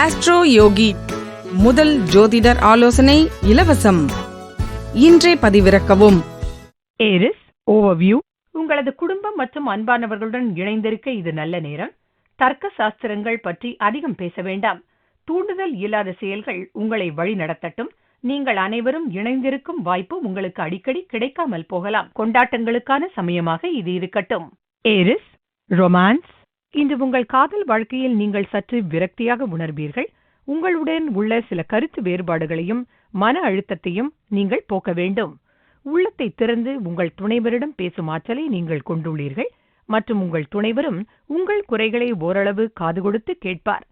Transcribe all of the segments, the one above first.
Astro யோகி முதல் ஜோதிடர் ஆலோசனை இலவசம். இன்றே பதிவிறக்கவும். ஏரிஸ் ஓவர்வியூ உங்களது குடும்பம் மற்றும் அன்பானவர்களுடன் இணைந்திருக்க இது நல்ல நேரம். தர்க்க சாஸ்திரங்கள் பற்றி அதிகம் பேச வேண்டாம். தூண்டுதல் இல்லாத செயல்கள் உங்களை வழி நடத்தட்டும். நீங்கள் அனைவரும் இணைந்திருக்கும் வாய்ப்பு உங்களுக்கு அடிக்கடி கிடைக்காமல் போகலாம். கொண்டாட்டங்களுக்கான சமயமாக இது இருக்கட்டும். ஏரிஸ் ரொமான்ஸ் இன்று உங்கள் காதல் வாழ்க்கையில் நீங்கள் சற்று விரக்தியாக உணர்வீர்கள். உங்களுடன் உள்ள சில கருத்து வேறுபாடுகளையும் மன அழுத்தத்தையும் நீங்கள் போக்க வேண்டும். உள்ளத்தை திறந்து உங்கள் துணைவரிடம் பேசும் ஆற்றலை நீங்கள் கொண்டுள்ளீர்கள். மற்றும் உங்கள் துணைவரும் உங்கள் குறைகளை ஓரளவு காது கொடுத்து கேட்பார்.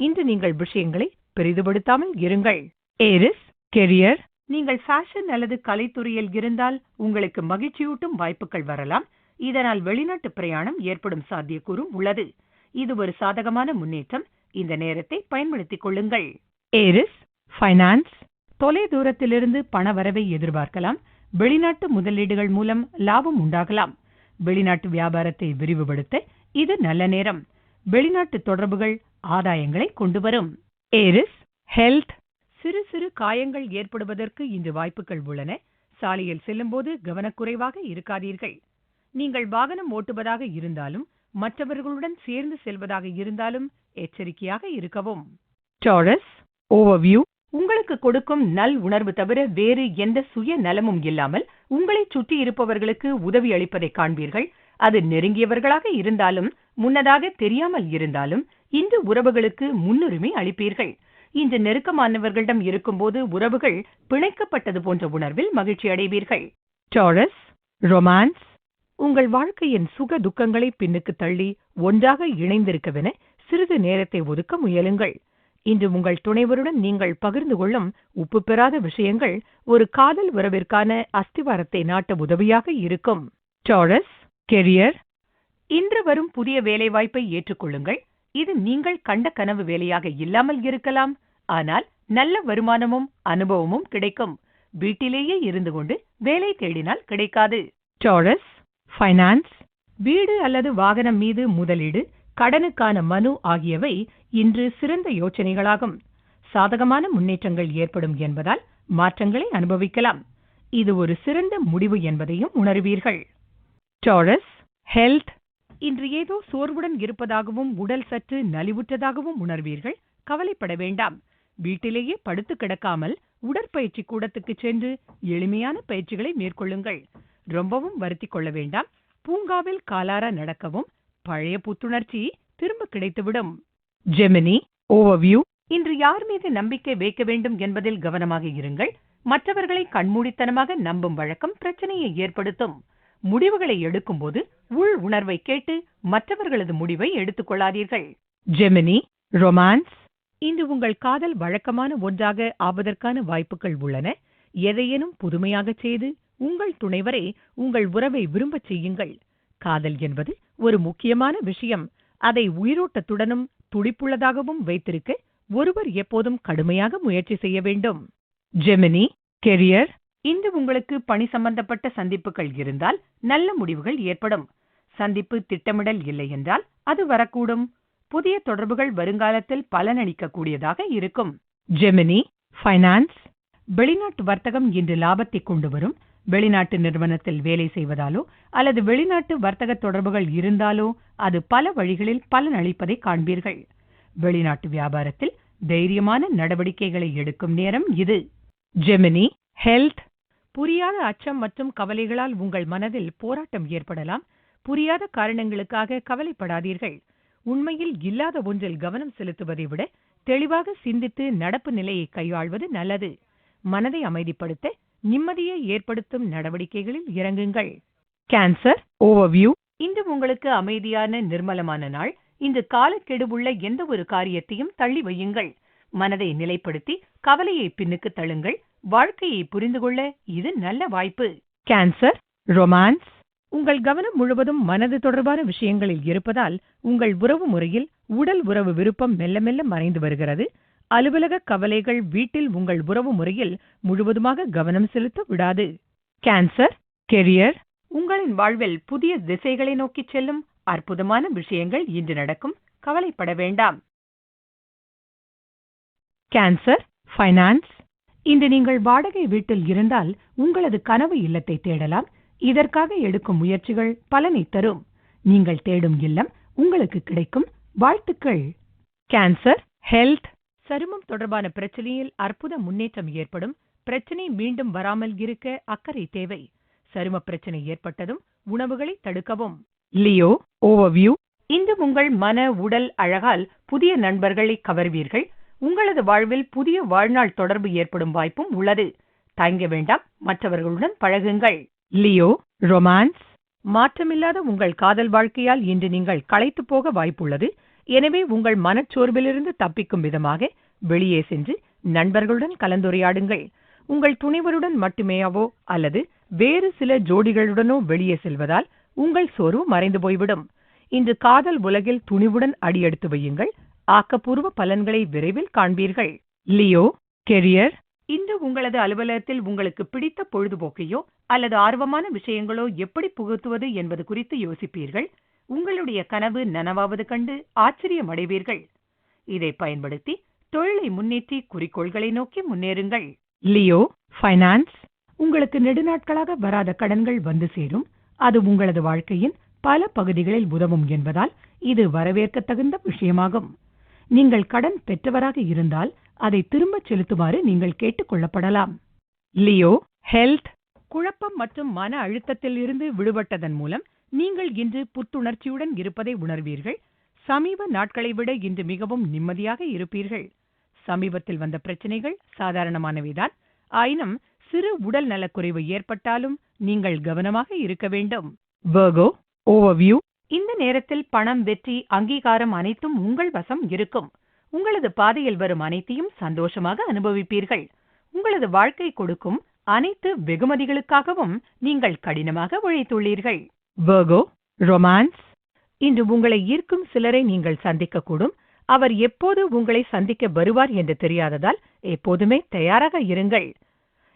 இன்று நீங்கள் விஷயங்களை பெரிதுபடுத்தாமல் இருங்கள். ஏரிஸ் கெரியர் நீங்கள் ஃபேஷன் அல்லது கலைத்துறையில் இருந்தால் உங்களுக்கு மகிழ்ச்சியூட்டும் வாய்ப்புகள் வரலாம். இதனால் வெளிநாட்டு பிரயாணம் ஏற்படும் சாத்தியக்கூறும் உள்ளது. இது ஒரு சாதகமான முன்னேற்றம். இந்த நேரத்தை பயன்படுத்திக் கொள்ளுங்கள். ஏரிஸ் ஃபைனான்ஸ் தொலை தூரத்திலிருந்து பண வரவை எதிர்பார்க்கலாம். வெளிநாட்டு முதலீடுகள் மூலம் லாபம் உண்டாகலாம். வெளிநாட்டு வியாபாரத்தை விரிவுபடுத்த இது நல்ல நேரம். வெளிநாட்டு தொடர்புகள் ஆதாயங்களை கொண்டு வரும். ஏரிஸ் ஹெல்த் சிறு சிறு காயங்கள் ஏற்படுவதற்கு இன்று வாய்ப்புகள் உள்ளன. சாலையில் செல்லும்போது கவனக்குறைவாக இருக்காதீர்கள். நீங்கள் வாகனம் ஓட்டுவதாக இருந்தாலும் மற்றவர்களுடன் சேர்ந்து செல்வதாக இருந்தாலும் எச்சரிக்கையாக இருக்கவும். டாரஸ் ஓவர்வியூ உங்களுக்கு கொடுக்கும் நல் உணர்வு தவிர வேறு எந்த சுய நலமும் இல்லாமல் உங்களைச் சுற்றி இருப்பவர்களுக்கு உதவி அளிப்பதை காண்பீர்கள். அது நெருங்கியவர்களாக இருந்தாலும் முன்னதாக தெரியாமல் இருந்தாலும் இன்று உறவுகளுக்கு முன்னுரிமை அளிப்பீர்கள். இன்று நெருக்கமானவர்களிடம் இருக்கும்போது உறவுகள் பிணைக்கப்பட்டது போன்ற உணர்வில் மகிழ்ச்சி அடைவீர்கள் டாரஸ் ரொமான்ஸ் உங்கள் வாழ்க்கையின் சுக துக்கங்களை பின்னுக்கு தள்ளி ஒன்றாக இணைந்திருக்கவென சிறிது நேரத்தை ஒதுக்க முயலுங்கள். இன்று உங்கள் துணைவருடன் நீங்கள் பகிர்ந்து கொள்ளும் உப்பு பெறாத விஷயங்கள் ஒரு காதல் உறவிற்கான அஸ்திவாரத்தை நாட்ட உதவியாக இருக்கும். டாரஸ் கெரியர் இன்று வரும் புதிய வேலைவாய்ப்பை ஏற்றுக்கொள்ளுங்கள். இது நீங்கள் கண்ட கனவு வேலையாக இல்லாமல் இருக்கலாம். ஆனால் நல்ல வருமானமும் அனுபவமும் கிடைக்கும். வீட்டிலேயே இருந்து கொண்டு வேலை தேடினால் கிடைக்காது. டாரஸ் ஃபைனான்ஸ் வீடு அல்லது வாகனம் மீது முதலீடு கடனுக்கான மனு ஆகியவை இன்று சிறந்த யோசனைகளாகும். சாதகமான முன்னேற்றங்கள் ஏற்படும் என்பதால் மாற்றங்களை அனுபவிக்கலாம். இது ஒரு சிறந்த முடிவு என்பதையும் உணர்வீர்கள். டாரஸ் ஹெல்த் இன்று ஏதோ சோர்வுடன் இருப்பதாகவும் உடல் சற்று நலிவுற்றதாகவும் உணர்வீர்கள். கவலைப்பட வேண்டாம். வீட்டிலேயே படுத்து கிடக்காமல் உடற்பயிற்சி கூடத்துக்கு சென்று எளிமையான பயிற்சிகளை மேற்கொள்ளுங்கள். ரொம்பவும் வருத்தி கொள்ள வேண்டாம். பூங்காவில் காலார நடக்கவும் பழைய புத்துணர்ச்சி திரும்ப கிடைத்துவிடும். ஜெமினி ஓவர்வியூ இன்று யார் மீது நம்பிக்கை வைக்க வேண்டும் என்பதில் கவனமாக இருங்கள். மற்றவர்களை கண்மூடித்தனமாக நம்பும் வழக்கம் பிரச்சனையை ஏற்படுத்தும். முடிவுகளை எடுக்கும்போது உள் உணர்வை கேட்டு மற்றவர்களது முடிவை எடுத்துக் கொள்ளாதீர்கள். ஜெமினி ரொமான்ஸ் இன்று உங்கள் காதல் வழக்கமான ஒன்றாக ஆவதற்கான வாய்ப்புகள் உள்ளன. எதையேனும் புதுமையாகச் செய்து உங்கள் துணைவரை உங்கள் உறவை விரும்பச் செய்யுங்கள். காதல் என்பது ஒரு முக்கியமான விஷயம். அதை உயிரோட்டத்துடனும் துடிப்புள்ளதாகவும் வைத்திருக்க ஒருவர் எப்போதும் கடுமையாக முயற்சி செய்ய வேண்டும். ஜெமினி கெரியர் இன்று உங்களுக்கு பணி சம்பந்தப்பட்ட சந்திப்புகள் இருந்தால் நல்ல முடிவுகள் ஏற்படும். சந்திப்பு திட்டமிடல் இல்லை என்றால் அது வரக்கூடும். புதிய தொடர்புகள் வருங்காலத்தில் பலனளிக்கக்கூடியதாக இருக்கும். ஜெமினி ஃபைனான்ஸ் வெளிநாட்டு வர்த்தகம் இன்று லாபத்தை கொண்டு வரும் வெளிநாட்டு நிறுவனத்தில் வேலை செய்வதாலோ அல்லது வெளிநாட்டு வர்த்தக தொடர்புகள் இருந்தாலோ அது பல வழிகளில் பலனளிப்பதை காண்பீர்கள். வெளிநாட்டு வியாபாரத்தில் தைரியமான நடவடிக்கைகளை எடுக்கும் நேரம் இது. Gemini health. புரியாத அச்சம் மற்றும் கவலைகளால் உங்கள் மனதில் போராட்டம் ஏற்படலாம். புரியாத காரணங்களுக்காக கவலைப்படாதீர்கள். உண்மையில் இல்லாத ஒன்றில் கவனம் செலுத்துவதை விட தெளிவாக சிந்தித்து நடப்பு நிலையை கையாள்வது நல்லது. மனதை அமைதிப்படுத்த நிம்மதியை ஏற்படுத்தும் நடவடிக்கைகளில் இறங்குங்கள். கேன்சர் ஓவர்வியூ இன்று உங்களுக்கு அமைதியான நிர்மலமான நாள். இன்று காலக்கெடுவுள்ள எந்த ஒரு காரியத்தையும் தள்ளி வையுங்கள். மனதை நிலைப்படுத்தி கவலையை பின்னுக்கு தள்ளுங்கள். வாழ்க்கையை புரிந்து கொள்ள இது நல்ல வாய்ப்பு. கேன்சர் ரொமான்ஸ் உங்கள் கவனம் முழுவதும் மனது தொடர்பான விஷயங்களில் இருப்பதால் உங்கள் உறவு முறையில் உடல் உறவு விருப்பம் மெல்ல மெல்ல மறைந்து வருகிறது. அலுவலக கவலைகள் வீட்டில் உங்கள் உறவு முறையில் முழுவதுமாக கவனம் செலுத்த விடாது. கேன்சர் கெரியர் உங்களின் வாழ்வில் புதிய திசைகளை நோக்கிச் செல்லும் அற்புதமான விஷயங்கள் இன்று நடக்கும். கவலைப்பட வேண்டாம். கேன்சர் ஃபைனான்ஸ் இன்று நீங்கள் வாடகை வீட்டில் இருந்தால் உங்களது கனவு இல்லத்தை தேடலாம். இதற்காக எடுக்கும் முயற்சிகள் பலனை தரும். நீங்கள் தேடும் இல்லம் உங்களுக்கு கிடைக்கும். வாழ்த்துக்கள். கேன்சர் ஹெல்த் சருமம் தொடர்பான பிரச்சனையில் அற்புத முன்னேற்றம் ஏற்படும் பிரச்சனை மீண்டும் வராமல் இருக்க அக்கறை தேவை. சரும பிரச்சனை ஏற்பட்டதும் உணவுகளை தடுக்கவும். லியோ ஓவர்வியூ இன்று உங்கள் மன உடல் அழகால் புதிய நண்பர்களை கவர்வீர்கள். உங்களது வாழ்வில் புதிய வாழ்நாள் தொடர்பு ஏற்படும் வாய்ப்பும் உள்ளது. தயங்க வேண்டாம் மற்றவர்களுடன் பழகுங்கள். லியோ ரொமான்ஸ் மாற்றமில்லாத உங்கள் காதல் வாழ்க்கையால் இன்று நீங்கள் களைத்து போக வாய்ப்புள்ளது. எனவே உங்கள் மனச்சோர்விலிருந்து தப்பிக்கும் விதமாக வெளியே சென்று நண்பர்களுடன் கலந்துரையாடுங்கள். உங்கள் துணைவருடன் மட்டுமேயாவோ அல்லது வேறு சில ஜோடிகளுடனோ வெளியே செல்வதால் உங்கள் சோர்வு மறைந்து போய்விடும். இன்று காதல் உலகில் துணிவுடன் அடியெடுத்து வையுங்கள். ஆக்கப்பூர்வ பலன்களை விரைவில் காண்பீர்கள். Leo career. இன்று உங்களது அலுவலகத்தில் உங்களுக்கு பிடித்த பொழுதுபோக்கையோ அல்லது ஆர்வமான விஷயங்களோ எப்படி புகுத்துவது என்பது குறித்து யோசிப்பீர்கள்? உங்களுடைய கனவு நனவாவது கண்டு ஆச்சரியம் அடைவீர்கள் இதை பயன்படுத்தி தொழிலை முன்னேற்றி குறிக்கோள்களை நோக்கி முன்னேறுங்கள். Leo finance. உங்களுக்கு நெடுநாட்களாக வராத கடன்கள் வந்து சேரும். அது உங்களது வாழ்க்கையின் பல பகுதிகளில் உதவும் என்பதால் இது வரவேற்க தகுந்த விஷயமாகும். நீங்கள் கடன் பெற்றவராக இருந்தால் அதை திரும்பச் செலுத்துமாறு நீங்கள் கேட்டுக் கொள்ளப்படலாம். Leo health. குழப்பம் மற்றும் மன அழுத்தத்தில் இருந்து விடுபட்டதன் மூலம் நீங்கள் இன்று புத்துணர்ச்சியுடன் இருப்பதை உணர்வீர்கள். சமீப நாட்களை விட இன்று மிகவும் நிம்மதியாக இருப்பீர்கள். சமீபத்தில் வந்த பிரச்சனைகள் சாதாரணமானவைதான். ஆயினும் சிறு உடல் நலக்குறைவு ஏற்பட்டாலும் நீங்கள் கவனமாக இருக்க வேண்டும். வர்கோ ஓவர்வியூ இந்த நேரத்தில் பணம் வெற்றி அங்கீகாரம் அனைத்தும் உங்கள் வசம் இருக்கும். உங்களது பாதையில் வரும் அனைத்தையும் சந்தோஷமாக அனுபவிப்பீர்கள். உங்களது வாழ்க்கை கொடுக்கும் அனைத்து வெகுமதிகளுக்காகவும் நீங்கள் கடினமாக உழைத்துள்ளீர்கள். வேர்கோ ரொமான்ஸ் இன்று உங்களை ஈர்க்கும் சிலரை நீங்கள் சந்திக்கக்கூடும். அவர் எப்போது உங்களை சந்திக்க வருவார் என்று தெரியாததால் எப்போதுமே தயாராக இருங்கள்.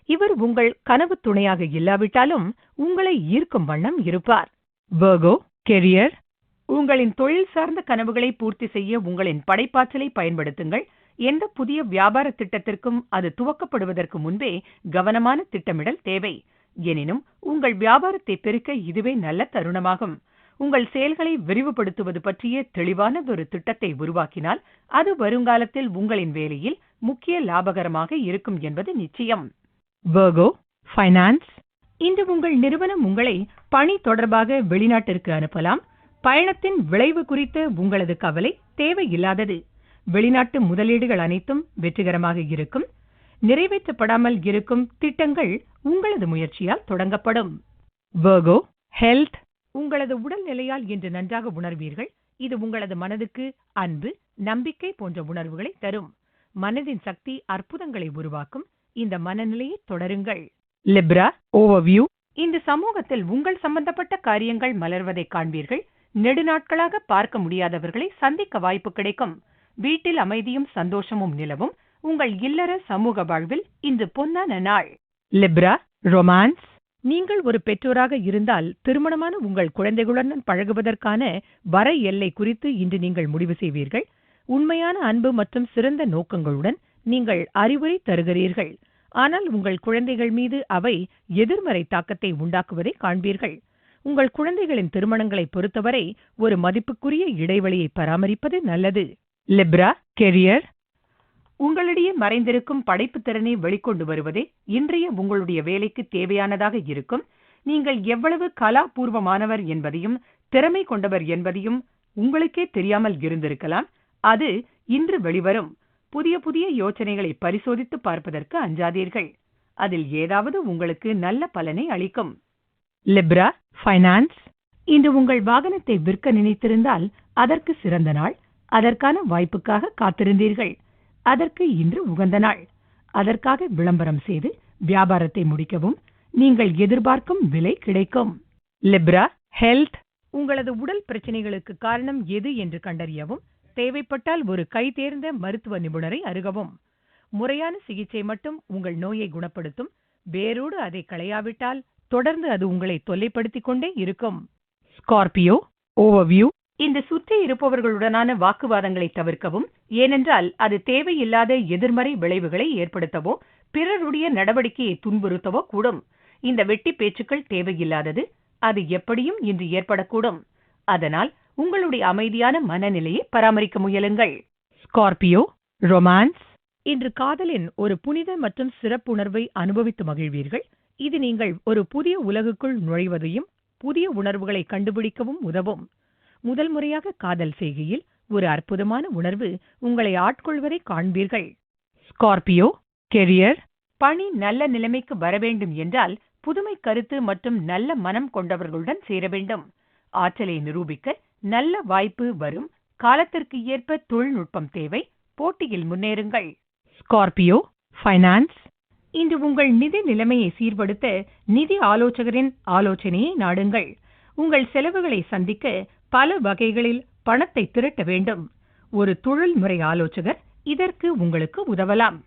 இவர் உங்கள் கனவு துணையாக இல்லாவிட்டாலும் உங்களை ஈர்க்கும் வண்ணம் இருப்பார். வேர்கோ கெரியர் உங்களின் தொழில் சார்ந்த கனவுகளை பூர்த்தி செய்ய உங்களின் படைப்பாற்றலை பயன்படுத்துங்கள். எந்த புதிய வியாபார திட்டத்திற்கும் அது துவக்கப்படுவதற்கு முன்பே கவனமான திட்டமிடல் தேவை. எனினும் உங்கள் வியாபாரத்தை பெருக்க இதுவே நல்ல தருணமாகும். உங்கள் செயல்களை விரிவுபடுத்துவது பற்றிய தெளிவான ஒரு திட்டத்தை உருவாக்கினால் அது வருங்காலத்தில் உங்களின் வேலையில் முக்கிய லாபகரமாக இருக்கும் என்பது நிச்சயம். வர்கோ ஃபைனான்ஸ் இன்று உங்கள் நிறுவனம் உங்களை பணி தொடர்பாக வெளிநாட்டிற்கு அனுப்பலாம். பயணத்தின் விளைவு குறித்த உங்களது கவலை தேவையில்லாதது. வெளிநாட்டு முதலீடுகள் அனைத்தும் வெற்றிகரமாக இருக்கும். நிறைவேற்றப்படாமல் இருக்கும் திட்டங்கள் உங்களது முயற்சியால் தொடங்கப்படும். வர்கோ ஹெல்த் உங்களது உடல்நிலையால் இன்று நன்றாக உணர்வீர்கள். இது உங்களது மனதுக்கு அன்பு நம்பிக்கை போன்ற உணர்வுகளை தரும். மனதின் சக்தி அற்புதங்களை உருவாக்கும். இந்த மனநிலையை தொடருங்கள். லிப்ரா ஓவர்வியூ இந்த சமூகத்தில் உங்கள் சம்பந்தப்பட்ட காரியங்கள் மலர்வதை காண்பீர்கள். நெடுநாட்களாக பார்க்க முடியாதவர்களை சந்திக்க வாய்ப்பு கிடைக்கும். வீட்டில் அமைதியும் சந்தோஷமும் நிலவும். உங்கள் இல்லற சமூக வாழ்வில் இன்று பொன்னான நாள். லிப்ரா ரொமான்ஸ் நீங்கள் ஒரு பெற்றோராக இருந்தால் திருமணமான உங்கள் குழந்தைகளுடன் பழகுவதற்கான வர எல்லை குறித்து இன்று நீங்கள் முடிவு செய்வீர்கள். உண்மையான அன்பு மற்றும் சிறந்த நோக்கங்களுடன் நீங்கள் அறிவுரை தருகிறீர்கள். ஆனால் உங்கள் குழந்தைகள் மீது அவை எதிர்மறை தாக்கத்தை உண்டாக்குவதை காண்பீர்கள். உங்கள் குழந்தைகளின் திருமணங்களை பொறுத்தவரை ஒரு மதிப்புக்குரிய இடைவெளியை பராமரிப்பது நல்லது. லிப்ரா கெரியர் உங்களிடையே மறைந்திருக்கும் படைப்பு திறனை வெளிக்கொண்டு வருவதே இன்றைய உங்களுடைய வேலைக்கு தேவையானதாக இருக்கும். நீங்கள் எவ்வளவு கலாபூர்வமானவர் என்பதையும் திறமை கொண்டவர் என்பதையும் உங்களுக்கே தெரியாமல் இருந்திருக்கலாம். அது இன்று வெளிவரும். புதிய புதிய யோசனைகளை பரிசோதித்து பார்ப்பதற்கு அஞ்சாதீர்கள். அதில் ஏதாவது உங்களுக்கு நல்ல பலனை அளிக்கும். லிப்ரா ஃபைனான்ஸ் இன்று உங்கள் வாகனத்தை விற்க நினைத்திருந்தால் அதற்கு சிறந்த நாள். அதற்கான வாய்ப்புக்காக காத்திருந்தீர்கள். அதற்கு இன்று உகந்த நாள். அதற்காக விளம்பரம் செய்து வியாபாரத்தை முடிக்கவும் நீங்கள் எதிர்பார்க்கும் விலை கிடைக்கும். Libra health. உங்களது உடல் பிரச்சனைகளுக்கு காரணம் எது என்று கண்டறியவும் தேவைப்பட்டால் ஒரு கைதேர்ந்த மருத்துவ நிபுணரை அருகவும். முறையான சிகிச்சை மட்டும் உங்கள் நோயை குணப்படுத்தும். வேரோடு அதை களையாவிட்டால் தொடர்ந்து அது உங்களை தொல்லைப்படுத்திக் கொண்டே இருக்கும். ஸ்கார்பியோ ஓவர்வியூ இந்த சுற்றி இருப்பவர்களுடனான வாக்குவாதங்களை தவிர்க்கவும் ஏனென்றால் அது தேவையில்லாத எதிர்மறை விளைவுகளை ஏற்படுத்தவோ பிறருடைய நடவடிக்கையை துன்புறுத்தவோ கூடும். இந்த வெட்டி பேச்சுக்கள் தேவையில்லாதது அது எப்படியும் இன்று ஏற்படக்கூடும். அதனால் உங்களுடைய அமைதியான மனநிலையை பராமரிக்க முயலுங்கள். ஸ்கார்பியோ ரொமான்ஸ் இன்று காதலின் ஒரு புனித மற்றும் சிறப்புணர்வை அனுபவித்து மகிழ்வீர்கள். இது நீங்கள் ஒரு புதிய உலகுக்குள் நுழைவதையும் புதிய உணர்வுகளை கண்டுபிடிக்கவும் உதவும். முதல் முறையாக காதல் செய்கையில் ஒரு அற்புதமான உணர்வு உங்களை ஆட்கொள்வதை காண்பீர்கள். ஸ்கார்பியோ கெரியர் பணி நல்ல நிலைமைக்கு வர வேண்டும் என்றால் புதுமை கருத்து மற்றும் நல்ல மனம் கொண்டவர்களுடன் சேர வேண்டும். ஆற்றலை நிரூபிக்க நல்ல வாய்ப்பு வரும். காலத்திற்கு ஏற்ப தொழில்நுட்பம் தேவை. போட்டியில் முன்னேறுங்கள். ஸ்கார்பியோ ஃபைனான்ஸ் இன்று உங்கள் நிதி நிலைமையை சீர்படுத்த நிதி ஆலோசகரின் ஆலோசனையை நாடுங்கள். உங்கள் செலவுகளை சந்திக்க பல வகைகளில் பணத்தை திரட்ட வேண்டும். ஒரு தொழில்முறை ஆலோசகர் இதற்கு உங்களுக்கு உதவலாம்.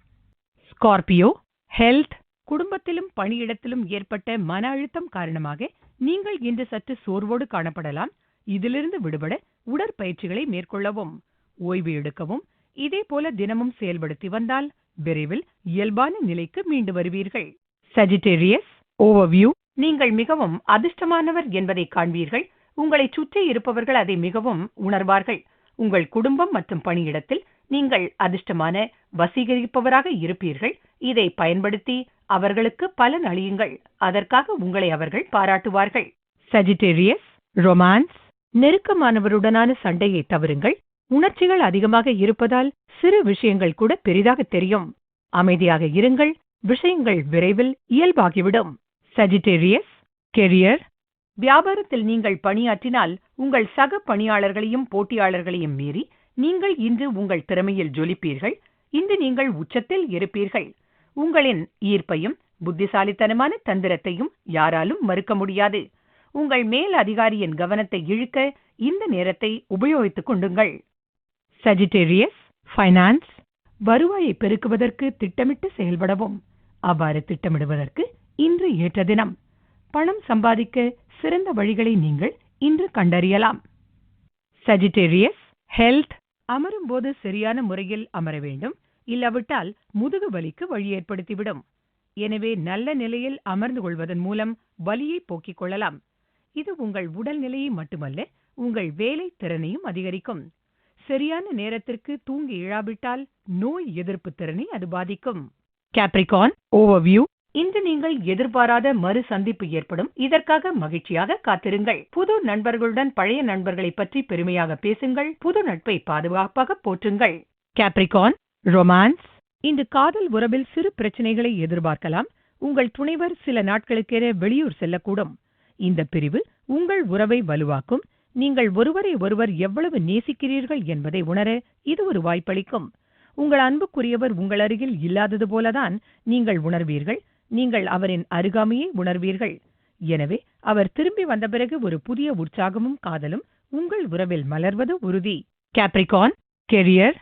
ஸ்கார்பியோ ஹெல்த் குடும்பத்திலும் பணியிடத்திலும் ஏற்பட்ட மன அழுத்தம் காரணமாக நீங்கள் இன்று சற்று சோர்வோடு காணப்படலாம். இதிலிருந்து விடுபட உடற்பயிற்சிகளை மேற்கொள்ளவும் ஓய்வு எடுக்கவும் இதே போல தினமும் செயல்படுத்தி வந்தால் விரைவில் இயல்பான நிலைக்கு மீண்டு வருவீர்கள். சஜிடேரியஸ் ஓவர்வியூ நீங்கள் மிகவும் அதிர்ஷ்டமானவர் என்பதை காண்பீர்கள். உங்களை சுற்றி இருப்பவர்கள் அதை மிகவும் உணர்வார்கள். உங்கள் குடும்பம் மற்றும் பணியிடத்தில் நீங்கள் அதிர்ஷ்டமான வசீகரிப்பவராக இருப்பீர்கள். இதை பயன்படுத்தி அவர்களுக்கு பலன் அழியுங்கள் அதற்காக உங்களை அவர்கள் பாராட்டுவார்கள். சஜிடேரியஸ் ரொமான்ஸ் நெருக்கமானவருடனான சண்டையை தவறுங்கள். உணர்ச்சிகள் அதிகமாக இருப்பதால் சிறு விஷயங்கள் கூட பெரிதாக தெரியும். அமைதியாக இருங்கள். விஷயங்கள் விரைவில் இயல்பாகிவிடும். சஜிடேரியஸ் கெரியர் வியாபாரத்தில் நீங்கள் பணியாற்றினால் உங்கள் சக பணியாளர்களையும் போட்டியாளர்களையும் மீறி நீங்கள் இன்று உங்கள் திறமையில் ஜொலிப்பீர்கள் இன்று நீங்கள் உச்சத்தில் இருப்பீர்கள். உங்களின் ஈர்ப்பையும் புத்திசாலித்தனமான தந்திரத்தையும் யாராலும் மறுக்க முடியாது. உங்கள் மேல் அதிகாரியின் கவனத்தை இழுக்க இந்த நேரத்தை உபயோகித்துக் கொண்டுங்கள் சஜிடேரியஸ் ஃபைனான்ஸ் வருவாயை பெருக்குவதற்கு திட்டமிட்டு செயல்படவும் அவ்வாறு திட்டமிடுவதற்கு இன்று ஏற்ற தினம். பணம் சம்பாதிக்க சிறந்த வழிகளை நீங்கள் இன்று கண்டறியலாம். சஜிடேரியஸ் ஹெல்த் அமரும் போது சரியான முறையில் அமர வேண்டும். இல்லாவிட்டால் முதுகு வலிக்கு வழி ஏற்படுத்திவிடும். எனவே நல்ல நிலையில் அமர்ந்து கொள்வதன் மூலம் வலியை போக்கிக் கொள்ளலாம். இது உங்கள் உடல் நிலையை மட்டுமல்ல உங்கள் வேலை திறனையும் அதிகரிக்கும். சரியான நேரத்திற்கு தூங்கி இழாவிட்டால் நோய் எதிர்ப்பு திறனை அது பாதிக்கும். கேப்ரிகான் ஓவர்வியூ இன்று நீங்கள் எதிர்பாராத மறு சந்திப்பு ஏற்படும். இதற்காக மகிழ்ச்சியாக காத்திருங்கள். புது நண்பர்களுடன் பழைய நண்பர்களை பற்றி பெருமையாக பேசுங்கள். புது நட்பை பாதுகாப்பாக போற்றுங்கள். கேப்ரிகான் ரொமான்ஸ் இன்று காதல் உறவில் சிறு பிரச்சனைகளை எதிர்பார்க்கலாம். உங்கள் துணைவர் சில நாட்களுக்கேற வெளியூர் செல்லக்கூடும். இந்த பிரிவு உங்கள் உறவை வலுவாக்கும். நீங்கள் ஒருவரை ஒருவர் எவ்வளவு நேசிக்கிறீர்கள் என்பதை உணர இது ஒரு வாய்ப்பளிக்கும். உங்கள் அன்புக்குரியவர் உங்கள் அருகில் இல்லாதது போலதான் நீங்கள் உணர்வீர்கள். நீங்கள் அவரின் அருகாமையை உணர்வீர்கள். எனவே அவர் திரும்பி வந்த பிறகு ஒரு புதிய உற்சாகமும் காதலும் உங்கள் உறவில் மலர்வது உறுதி. கேப்ரிகான் கெரியர்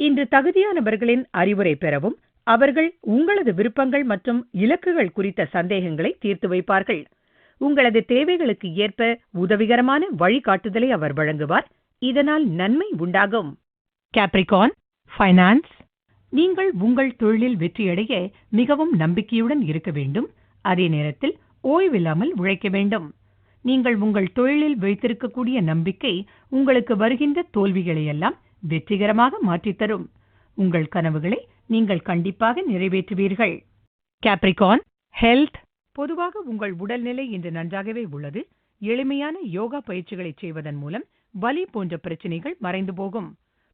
இன்று தகுதியானவர்களின் அறிவுரை பெறவும் அவர்கள் உங்களது விருப்பங்கள் மற்றும் இலக்குகள் குறித்த சந்தேகங்களை தீர்த்து வைப்பார்கள். உங்களது தேவைகளுக்கு ஏற்ப உதவிகரமான வழிகாட்டுதலை அவர் வழங்குவார். இதனால் நன்மை உண்டாகும். கேப்ரிகான் ஃபைனான்ஸ் நீங்கள் உங்கள் தொழிலில் வெற்றியடைய மிகவும் நம்பிக்கையுடன் இருக்க வேண்டும். அதே நேரத்தில் ஓய்வில்லாமல் உழைக்க வேண்டும். நீங்கள் உங்கள் தொழிலில் வைத்திருக்கக்கூடிய நம்பிக்கை உங்களுக்கு வருகின்ற தோல்விகளையெல்லாம் வெற்றிகரமாக மாற்றித் தரும் உங்கள் கனவுகளை நீங்கள் கண்டிப்பாக நிறைவேற்றுவீர்கள். கேப்ரிகான் ஹெல்த் பொதுவாக உங்கள் உடல்நிலை இன்று நன்றாகவே உள்ளது. எளிமையான யோகா பயிற்சிகளை செய்வதன் மூலம் வலி போன்ற பிரச்சனைகள் மறைந்து போகும்.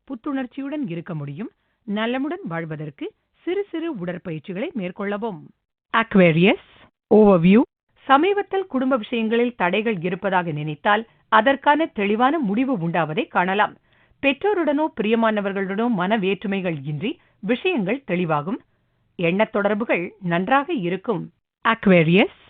புத்துணர்ச்சியுடன் இருக்க முடியும். நலமுடன் வாழ்வதற்கு சிறு சிறு உடற்பயிற்சிகளை மேற்கொள்ளவும். அக்வேரியஸ் ஓவர்வியூ சமீபத்தில் குடும்ப விஷயங்களில் தடைகள் இருப்பதாக நினைத்தால் அதற்கான தெளிவான முடிவு உண்டாவதை காணலாம். பெற்றோருடனோ பிரியமானவர்களுடனோ மன வேற்றுமைகள் இன்றி விஷயங்கள் தெளிவாகும். எண்ண தொடர்புகள் நன்றாக இருக்கும். அக்வேரியஸ்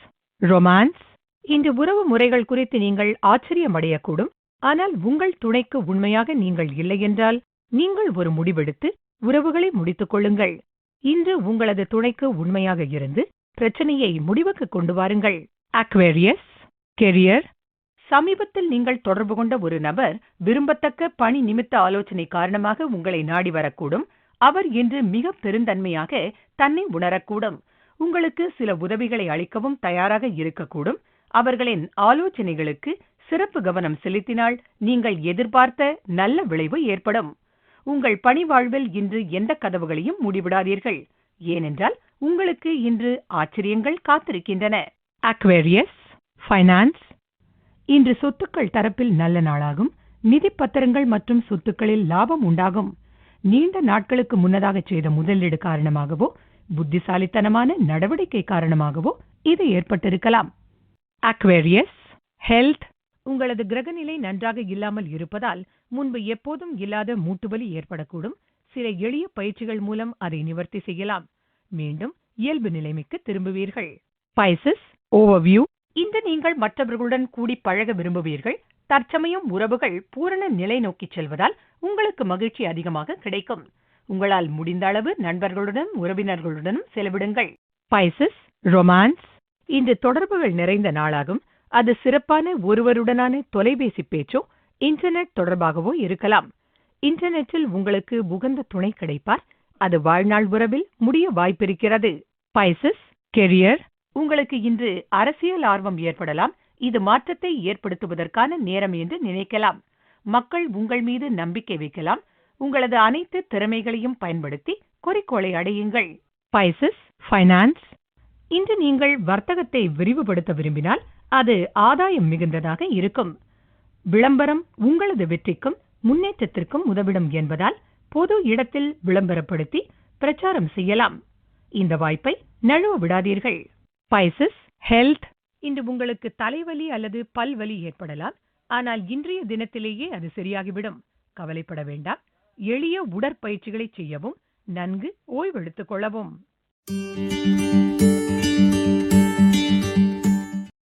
ரொமான்ஸ் இன்று உறவு முறைகள் குறித்து நீங்கள் ஆச்சரியமடையக்கூடும். ஆனால் உங்கள் துணைக்கு உண்மையாக நீங்கள் இல்லையென்றால் நீங்கள் ஒரு முடிவெடுத்து உறவுகளை முடித்துக் கொள்ளுங்கள். இன்று உங்களது துணைக்கு உண்மையாக இருந்து பிரச்சனையை முடிவுக்கு கொண்டு வாருங்கள். அக்வேரியஸ் கெரியர் சமீபத்தில் நீங்கள் தொடர்பு கொண்ட ஒரு நபர் விரும்பத்தக்க பணி நிமித்த ஆலோசனை காரணமாக உங்களை நாடி வரக்கூடும். அவர் இன்று மிக பெருந்தன்மையாக தன்னை உணரக்கூடும். உங்களுக்கு சில உதவிகளை அளிக்கவும் தயாராக இருக்கக்கூடும். அவர்களின் ஆலோசனைகளுக்கு சிறப்பு கவனம் செலுத்தினால் நீங்கள் எதிர்பார்த்த நல்ல விளைவு ஏற்படும். உங்கள் பணி வாழ்வில் இன்று எந்த கதவுகளையும் மூடிவிடாதீர்கள். ஏனென்றால் உங்களுக்கு இன்று ஆச்சரியங்கள் காத்திருக்கின்றன. அக்வேரியஸ் ஃபைனான்ஸ் இன்று சொத்துக்கள் தரப்பில் நல்ல நாளாகும். நிதி பத்திரங்கள் மற்றும் சொத்துக்களில் லாபம் உண்டாகும். நீண்ட நாட்களுக்கு முன்னதாக செய்த முதலீடு காரணமாகவோ புத்திசாலித்தனமான நடவடிக்கை காரணமாகவோ இது ஏற்பட்டிருக்கலாம். அக்வேரியஸ் ஹெல்த் உங்களது கிரகநிலை நன்றாக இல்லாமல் இருப்பதால் முன்பு எப்போதும் இல்லாத மூட்டுவலி ஏற்படக்கூடும். சில எளிய பயிற்சிகள் மூலம் அதை நிவர்த்தி செய்யலாம். மீண்டும் இயல்பு நிலைமைக்கு திரும்புவீர்கள். பைசஸ் ஓவர்வியூ இன்று நீங்கள் மற்றவர்களுடன் கூடி பழக விரும்புவீர்கள். தற்சமயம் உறவுகள் பூரண நிலை நோக்கிச் செல்வதால் உங்களுக்கு மகிழ்ச்சி அதிகமாக கிடைக்கும். உங்களால் முடிந்த அளவு நண்பர்களுடன் உறவினர்களுடனும் செலவிடுங்கள். பைசஸ் ரொமான்ஸ் இன்று தொடர்புகள் நிறைந்த நாளாகும். அது சிறப்பான ஒருவருடனான தொலைபேசி பேச்சோ இன்டர்நெட் தொடர்பாகவோ இருக்கலாம். இன்டர்நெட்டில் உங்களுக்கு உகந்த துணை கிடைப்பார். அது வாழ்நாள் உறவில் முடிய வாய்ப்பிருக்கிறது. பைசஸ் கெரியர் உங்களுக்கு இன்று அரசியல் ஆர்வம் ஏற்படலாம். இது மாற்றத்தை ஏற்படுத்துவதற்கான நேரம் என்று நினைக்கலாம். மக்கள் உங்கள் மீது நம்பிக்கை வைக்கலாம். உங்களது அனைத்து திறமைகளையும் பயன்படுத்தி குறிக்கோளை அடையுங்கள். பைசஸ் ஃபைனான்ஸ் இன்று நீங்கள் வர்த்தகத்தை விரிவுபடுத்த விரும்பினால் அது ஆதாயம் மிகுந்ததாக இருக்கும். விளம்பரம் உங்களது வெற்றிக்கும் முன்னேற்றத்திற்கும் உதவிடும் என்பதால் பொது இடத்தில் விளம்பரப்படுத்தி பிரச்சாரம் செய்யலாம். இந்த வாய்ப்பை நழுவ விடாதீர்கள். பைசஸ் ஹெல்த் இன்று உங்களுக்கு தலைவலி அல்லது பல்வலி ஏற்படலாம். ஆனால் இன்றைய தினத்திலேயே அது சரியாகிவிடும். கவலைப்பட வேண்டாம். எளிய உடற்பயிற்சிகளை செய்யவும் நன்கு ஓய்வெடுத்துக் கொள்ளவும்.